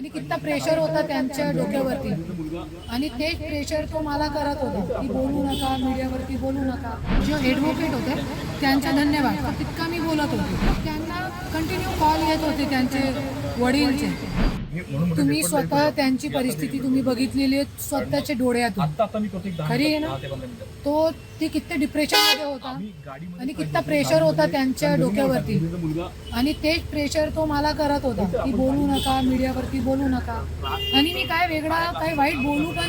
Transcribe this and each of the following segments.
आणि कितना प्रेशर होता त्यांच्या डोक्यावरती. आणि तेच प्रेशर तो मला करत होता. की बोलू नका मीडियावरती बोलू नका. जे ॲडव्होकेट होते त्यांचा धन्यवाद. तितका मी बोलत होते. त्यांना कंटिन्यू कॉल येत होते त्यांचे वडीलचे. तुम्ही स्वतः त्यांची परिस्थिती तुम्ही बघितलेली आहे स्वतःच्या डोळ्यातून. खरी आहे. ना? ते. तो किती डिप्रेशनमध्ये होता? आणि किती प्रेशर होता त्यांच्या डोक्यावरती? आणि तेच प्रेशर तो मला करत होता. की बोलू नका मीडियावरती बोलू नका. आणि मी काय वेगळा काय वाईट बोलू पण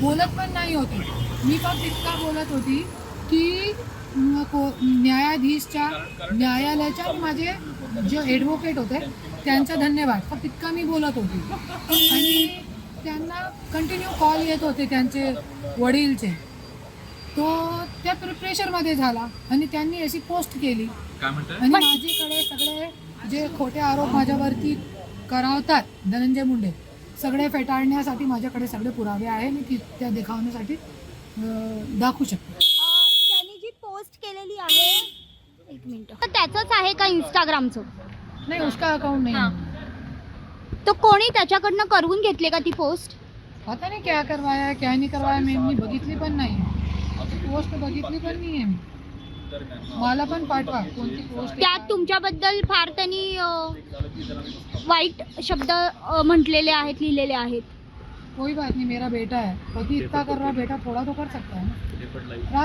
बोलत पण नाही होती. मी फक्त इतका बोलत होती को- न्यायाधीशच्या न्यायालयाच्या आणि माझे जे ॲडव्होकेट होते त्यांचा धन्यवाद. फक्त इतका मी बोलत होती. आणि त्यांना कंटिन्यू कॉल येत होते त्यांचे वडीलचे. तो त्या प्रिप्रेशरमध्ये झाला आणि त्यांनी अशी पोस्ट केली. आणि माझ्याकडे सगळे जे खोटे आरोप माझ्यावरती करावतात धनंजय मुंडे सगळे फेटाळण्यासाठी माझ्याकडे सगळे पुरावे आहे. मी ती त्या देखावण्यासाठी दाखवू शकते. केलेली आहे. एक मिनिट. तर त्याचंच आहे का इंस्टाग्रामचं नाही उसका अकाउंट नाही. हां. तर कोणी त्याच्याकडनं करवून घेतले का ती पोस्ट पता नाही क्या करवाया क्या नाही करवाया मी मी बघितली पण नाही. पोस्ट बघितली पण नाही आहे मला पण पाठवा कोणती पोस्ट त्यात तुमच्याबद्दल फार त्यांनी अ, वाईट शब्द अ, म्हटलेले आहेत लिहिलेले आहेत. कोई बात नहीं मेरा बेटा है. पति इतना कर रहा बेटा थोड़ा तो कर सकता है ना.